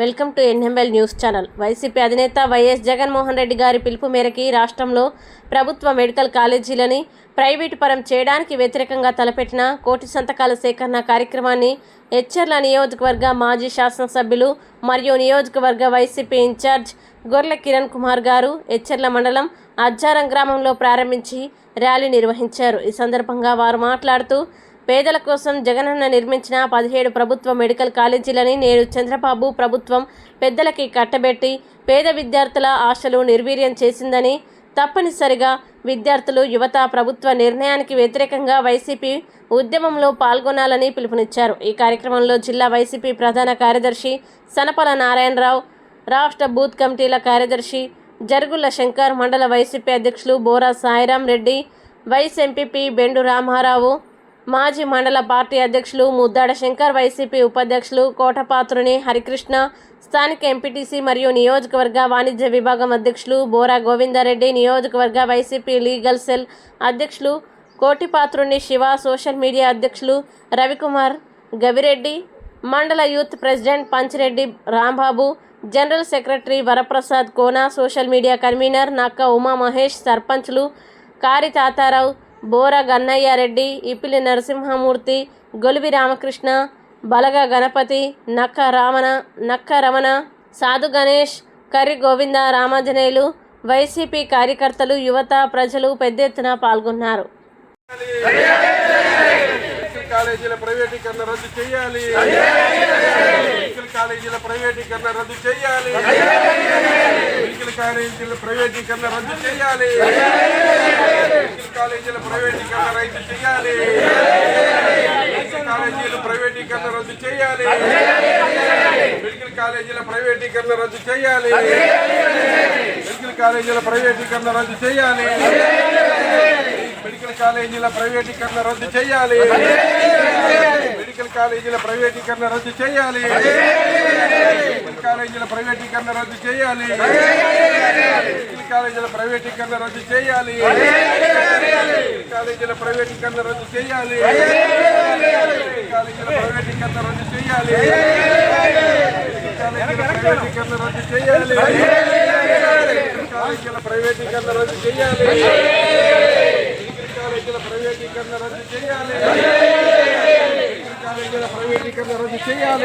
Welcome to NML news channel. YCP అధినేత YS Jaganmohan Reddy గారి పిలుపు మేరకి రాష్ట్రంలో ప్రభుత్వ మెడికల్ కాలేజీలని ప్రైవేటు పరం చేయడానికి వ్యతిరేకంగా తలపెట్టిన కోటి సంతకాల సేకరణ కార్యక్రమాన్ని హెచ్చర్ల నియోజకవర్గ మాజీ శాసనసభ్యులు మరియు నియోజకవర్గ వైసీపీ ఇన్ఛార్జ్ గొర్ల కిరణ్ కుమార్ గారు హెచ్చర్ల మండలం అజ్జారం గ్రామంలో ప్రారంభించి ర్యాలీ నిర్వహించారు. ఈ సందర్భంగా వారు మాట్లాడుతూ పేదల కోసం జగనన్న నిర్మించిన పదిహేడు ప్రభుత్వ మెడికల్ కాలేజీలని నేడు చంద్రబాబు ప్రభుత్వం పెద్దలకి కట్టబెట్టి పేద విద్యార్థుల ఆశలు నిర్వీర్యం చేసిందని తప్పనిసరిగా విద్యార్థులు యువత ప్రభుత్వ నిర్ణయానికి వ్యతిరేకంగా వైసీపీ ఉద్యమంలో పాల్గొనాలని పిలుపునిచ్చారు. ఈ కార్యక్రమంలో జిల్లా వైసీపీ ప్రధాన కార్యదర్శి సనపల నారాయణరావు రాష్ట్ర బూత్ కమిటీల కార్యదర్శి జరుగుల శంకర్ మండల వైసీపీ అధ్యక్షులు బోరా సాయిరాం రెడ్డి వైస్ ఎంపీపీ బెండు రామారావు మాజీ మండల పార్టీ అధ్యక్షులు ముద్దాడ శంకర్ వైసీపీ ఉపాధ్యక్షులు కోటపాత్రుని హరికృష్ణ స్థానిక ఎంపీటీసీ మరియు నియోజకవర్గ వాణిజ్య విభాగం అధ్యక్షులు బోరా గోవిందారెడ్డి నియోజకవర్గ వైసీపీ లీగల్ సెల్ అధ్యక్షులు కోటిపాత్రుని శివ సోషల్ మీడియా అధ్యక్షులు Ravikumar Gavireddy mandal youth president Panchireddy Rambabu general secretary Varaprasad Kona social media convener Nakka Uma Mahesh సర్పంచ్లు కారి తాతారావు బోర గన్నయ్యారెడ్డి ఇప్పిలి నరసింహమూర్తి గొలివి రామకృష్ణ బలగ గణపతి నక్క రామణ నక్క రమణ సాధు గణేష్ కర్రి గోవింద రామాంజనేయులు వైసీపీ కార్యకర్తలు యువత ప్రజలు పెద్ద ఎత్తున పాల్గొన్నారు. కాలేజీల ప్రైవేటీకరణ రద్దు చేయాలి. కాలేజీల ప్రైవేటీకరణ రద్దు చేయాలి. మెడికల్ కాలేజీల ప్రైవేటీకరణ రద్దు చేయాలి. మెడికల్ కాలేజీల ప్రైవేటీకరణ రద్దు చేయాలి. మెడికల్ కాలేజీల ప్రైవేటీకరణ రద్దు చేయాలి. మెడికల్ కాలేజీల ప్రైవేటీకరణ రద్దు చేయాలి. మెడికల్ కాలేజీల ప్రైవేటీకరణ రద్దు చేయాలి. మెడికల్ కాలేజీల ప్రైవేటీకరణ రద్దు చేయాలి. మెడికల్ కాలేజీల ప్రైవేటీకరణ రద్దు చేయాలి. కాలేజీల ప్రైవేటీకరణ రద్దు చేయాలి. కాలేజీల ప్రైవేటీకరణ రద్దు చేయాలి. కాలేజీల ప్రైవేటీకరణ రద్దు చేయాలి. కాలేజీల ప్రైవేటీకరణ రద్దు చేయాలి. కాలేజీల ప్రైవేటీకరణ రద్దు చేయాలి. కాలేజీల ప్రైవేటీకరణ రద్దు చేయాలి. కాలేజీల ప్రైవేటీకరణ రద్దు చేయాలి. కాలేజీల ప్రైవేటీకరణ రద్దు చేయాలి.